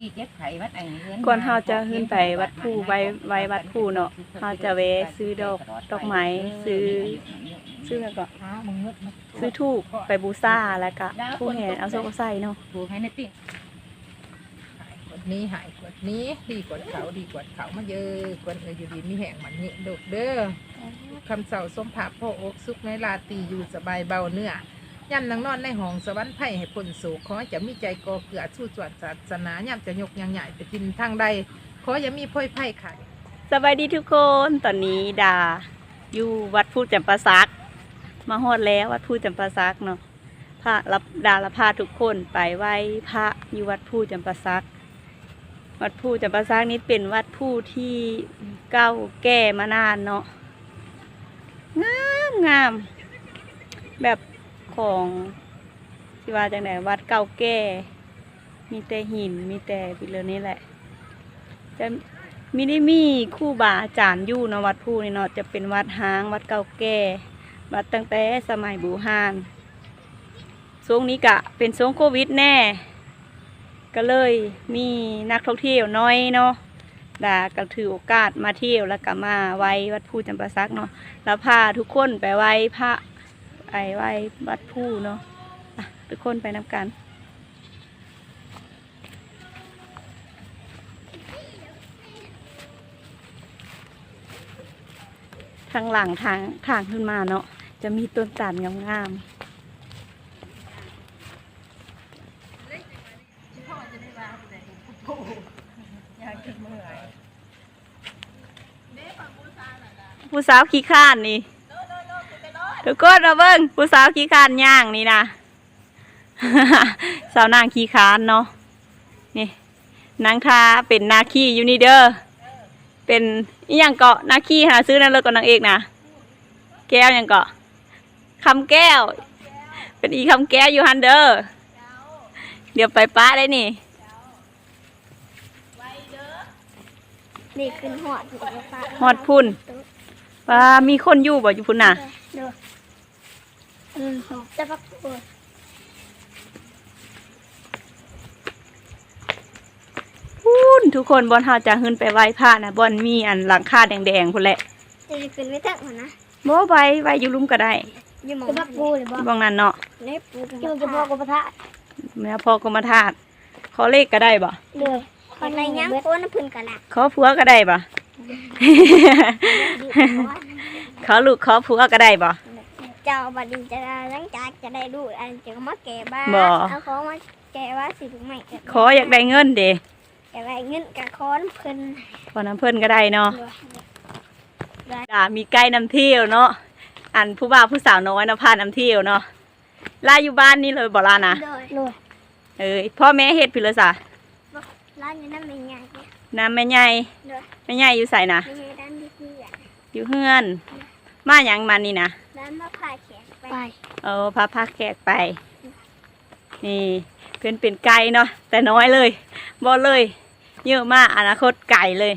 ที่เจ็บไข้วัดไอ้เฮือนก่อนเฮาจะขึ้นไปวัดภูไว้ไว้วัดภูเนาะเฮาจะแวะซื้อดอกดอกไม้ซื้อซื้อแล้วก็อ้าวมึงงดมาซื้อทูบไปบูชาแล้วก็ผู้แห่เอาโซกเอาใส่เนาะถูกให้ในติ๊กหายกดนี้หายกดนี้ดีกว่าเขาดีกว่าเขามาเยอะกว่าเอออยู่ดีมีแห่งมันนี่ดกเด้อคำเสาส้มผับพ่ออกสุขในลาตรีอยู่สบายเบาเนื้อ ย่ำนังนอนในห้องสวรรค์ไผ่ให้พ้นโศกขอจะมีใจก่อเกลือสู้จวดศาสนาย่ำจะยกยังใหญ่ไปกินทางใด ขออย่ามีพ่อยไผ่ไข่สบายดีทุกคนตอนนี้ดาอยู่วัดพูจำปาสัก มาฮอดแล้ววัดพูจำปาสักเนาะพระรับดาละพาทุกคนไปไหว้พระอยู่วัดพูจำปาสัก วัดพูจำปาสักนี้เป็นวัดพูที่เก่าแก่มานานเนาะงามงามแบบ ของที่ว่าจังไหนวัดเก่าแก่ มีแต่หินมีแต่ปิเลนี่แหละ จะมิได้มีคู่บาอาจารย์อยู่เนาะวัดผู้นี่เนาะจะเป็นวัดห้างวัดเก่าแก่ วัดตั้งแต่สมัยบูฮานช่วงนี้กะเป็นช่วงโควิดแน่ ก็เลยมีนักท่องเที่ยวน้อยเนาะดาก็ถือโอกาสมาเที่ยวแล้วก็มาไว้วัดผู้จำปาสักเนาะแล้วพาทุกคนไปไว้พระ ไปไว้วัดผู้เนาะทุกคนไปน้ำกัน ทางหลังทางทางขึ้นมาเนาะจะมีต้นตาลงามๆผู้สาวขี้ข้านนี่ ทุกคนมาเบิ้งผู้สาวขี้ข้านย่างนี่นะสาวนางขี้ข้านเนาะนี่นางทาเป็นนาคีอยู่นี่เด้อเป็นอีหยังเกาะนาคีหาซื้อนั่นเลยกับนางเอกนะแก้วหยังเกาะคำแก้ว เป็นอีคำแก้วอยู่ฮันเดอร์เดี๋ยวไปป้าได้นี่นี่ขึ้นหอดอยู่กับฟ้าฮอดพุ่นว่ามีคนอยู่บ่อยู่พุ่นน่ะ เด้ออืมจะพักตัวพุ่นทุกคนบอนเฮาจะขึ้นไปไหว้พระนะบอนมีอันหลังคาแดงๆพุ่นแหละจะขึ้นไม่ถึงหัวนะบ่ไว้ไว้อยู่ลุ่มก็ได้อยู่หมองจะพักปูเลยบ่บ้องนั้นเนาะนี่ปูอยู่จะพ่อกับพระแม่พ่อกรมธาตุขอเลขก็ได้บ่เลยคนในยังโคนน้ำพึ่งกันละขอผัวก็ได้บ่ ขอลูกขอผัวก็ได้บ่ เจ้าบัดนี้จะหลังจากจะได้ดูอันจะมาแก่บ้านบ่ เอาของมาแก่ว่าสิถูกไหมขออยากได้เงินเด้แก่ไว้เงินกับค้อนเพิ่นขอน้ำเพิ่นก็ได้เนาะได้จ้ามีไก่น้ำเที่ยวเนาะ อันผู้บ่าวผู้สาวน้อยเนาะพาน้ำเที่ยวเนาะลาอยู่บ้านนี่เลยบ่ลานะเลยเลยเอ้ยพ่อแม่เฮ็ดพี่เลยสะร้านอยู่นั่นเป็นไงเนี่ยน้ำแม่ใหญ่เลยแม่ใหญ่อยู่ใส่นะเป็นไงร้านที่ที่อะอยู่เฮือน มาหยังมานี่นะร้านมะพร้าวแขกไป เออพาพักแขกไป นี่เพิ่นเป็นไก่เนาะแต่น้อยเลยบ่เลย เยอะมากอนาคตไก่เลย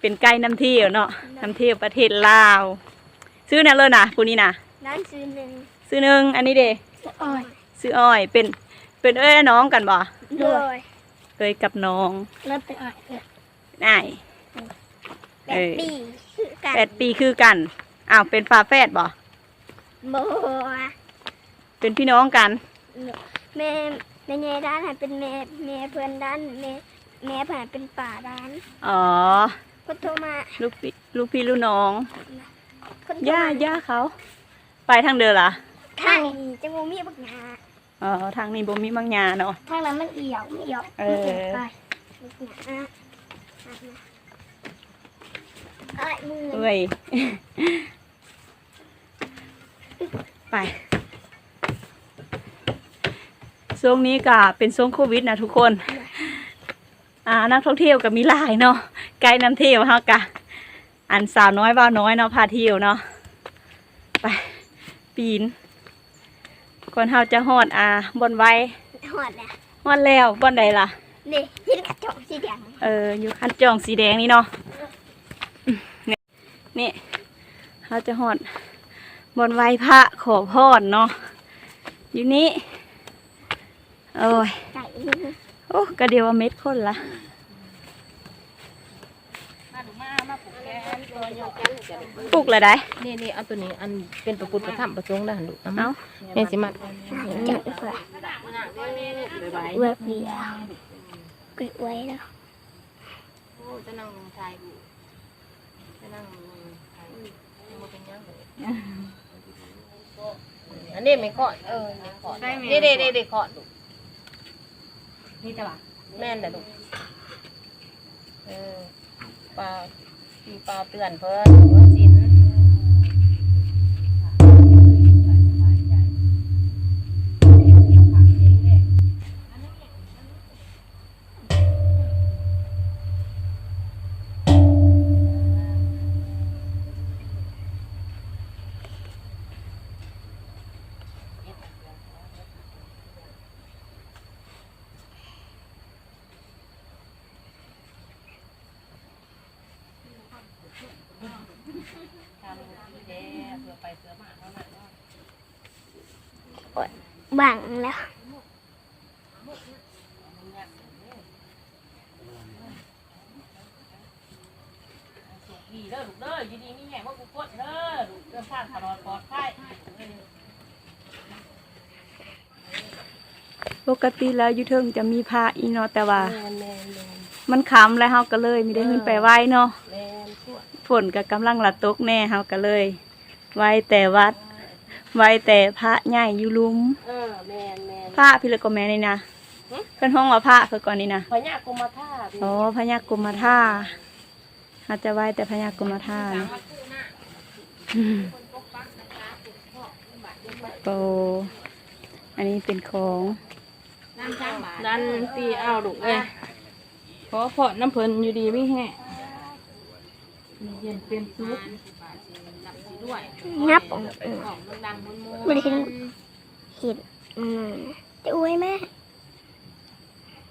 เป็นไก่น้ำเที่ยวเนาะน้ำเที่ยวประเทศลาว ซื้อนั่นเลยนะผู้นี้นะร้านซื้อหนึ่งซื้อหนึ่งอันนี้เด้อ้อยซื้ออ้อยเป็นเป็นเอ้ยน้องกันบ่เลยเอ้ยกับน้องแล้วเป็นอ้อยเลยนายแปดปีคือกันแปดปีคือกัน อ้าวเป็นฝาแฝดบ่บัวเป็นพี่น้องกันแม่แม่ยายด้านให้เป็นแม่แม่เพื่อนด้านแม่แม่ผ่านเป็นป่าด้าน อ๋อคนโทรมาลูกพี่ลูกพี่ลูกน้องคนโทรย่ามาย่าเขา ไปทางเดินล่ะทางนี้จะมูมีบักหนาอ๋อทางนี้บ่มีบางยาเนาะทางนั้นมันเอี่ยวไม่เอี่ยวเออไม่ไปบักหนาไอ้ายมือเอ้ย ไปช่วงนี้ก็เป็นช่วงโควิดนะทุกคน อ่านักท่องเที่ยวก็มีหลายเนาะไกด์นำเที่ยวเฮากะอันสาวน้อยบ่าวน้อยเนาะพาเที่ยวเนาะไปปีนก่อนเฮาจะฮอดอ่าบอนไว้หอดเลยฮอดแล้วบอนใดล่ะนี่ยินกระจกสีแดงเอออยู่คันจองสีแดงนี่เนาะอืมนี่นี่เราจะหอด บนไหว้พระขอพรเนาะอยู่นี่โอ้ยไก่ขโอ้ก็เดียวว่าเม็ดคนละมาดูมามาปลูกแกนตัวยกแกนจะปลูกละได้นี่นี่เอาตัวนี้อันเป็นประปุดประทับประจงได้หันดูเอามาเอ้าแม่สิมาจัดเผื่อบ๊ายบายเว็บเบียกดไว้แล้วโอ้จะนั่งไทยอยู่จะนั่งไทยบ่เป็นยังเลย อันนี้ไม่ขอดเออไม่ขอดนี่เด็ดเด็ดขอดลูกนี่จ้ะแม่นนะลูกเออปลาปีปลาเตือนเพิ่นหัวจิน บังแล้วดีเด้อลูกเด้อยินดีมีแห่งว่ากูกดเด้อลูกเดินทางตลอดปลอดภัยปกติแล้วอยู่เทิงจะมีพระอีเนาะแต่ว่า แม่นแม่นแม่นมันคำแล้วเฮาก็เลยไม่ได้ขึ้นไปไหว้เนาะแม่นทั่ว ฝนก็กำลังละตกแน่เฮาก็เลยไหว้แต่วัดไหว้แต่พระใหญ่อยู่หลุม เออแม่นแม่นพระพี่ละก็แม่นี่นะเพิ่นห้องว่าพระเพิ่นก่อนนี่นะพญากรมท่าพี่อ๋อพญากรมท่าอาจจะไหว้แต่พญากรมท่านะอืมโอ้อันนี้เป็นของดันตีเอาลูกเอ้ยขอเพาะน้ำเพลินอยู่ดีไม่แห้ง เย็นเป็นซุปงับออกเออของดังๆมันมูไม่ได้เห็นเห็นอืมจะอวยไหม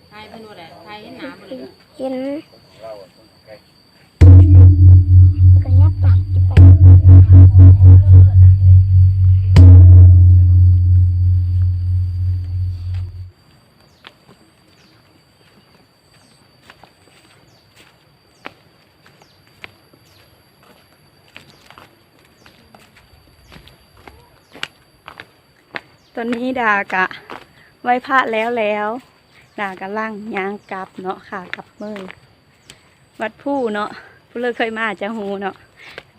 ไทยเป็นว่าไดไทยเห็นหนาบ่เลยเห็นก็งับปากจะไป อนนี้ดากะไหว้พระแล้วแล้วดากะล่างยางกลับเนาะค่ะกลับมือ วัดผู้เนาะผู้เลิกเคยมาจะหูเนาะ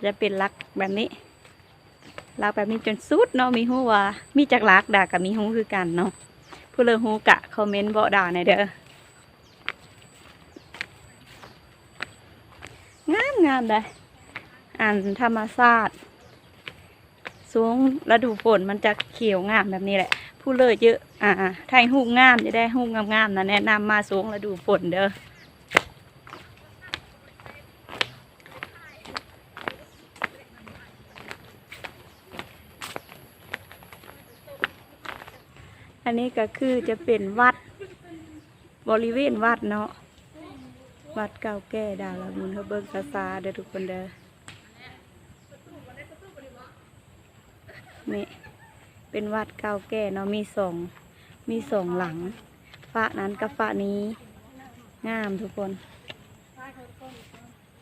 จะเป็นลักแบบนี้ลักแบบนี้จนสุดเนาะมีหูว่า มีจากลักดากะมีหูคือกันเนาะผู้เลิกหูกะคอมเมนต์บอกด่าในเด้องามงามเลยอ่านธรรมศาสตร์ สูงฤดูฝนมันจะเขียวงามแบบนี้แหละ ผู้เลยเยอะ อ่าถ้าให้หูงามจะได้หูงามๆนะแนะนำมาสูงฤดูฝนเด้ออันนี้ก็คือจะเป็นวัดบริเวณวัดเนาะวัดเก่าแก่ดาวละมุนเขาเบิกซาซาเด้อทุกคนเด้อ นี่เป็นวัดเก่าแก่เนาะมีสองมีสองหลังฝ้านั้นกับฝ้านี้ งามทุกคน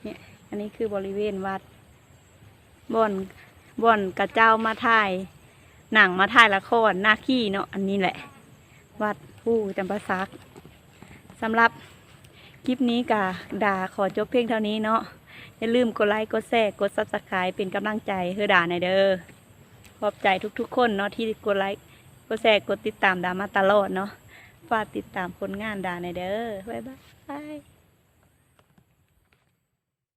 เนี่ยอันนี้คือบริเวณวัดบ่อนบ่อนกระเจ้ามาถ่ายหนังมาถ่ายละครหน้าขี้เนาะอันนี้แหละ วัดผู้จำปาซักสำหรับคลิปนี้กะด่าขอจบเพียงเท่านี้เนาะอย่าลืมกดไลค์กดแชร์กดซับสไครป์เป็นกำลังใจเฮือด่าในเด้อ ขอบใจทุกๆ คนเนาะที่กดไลค์กดแชร์กดติดตามดามาตลอดเนาะฝากติดตามผลงานดาในเด้อบ๊ายบาย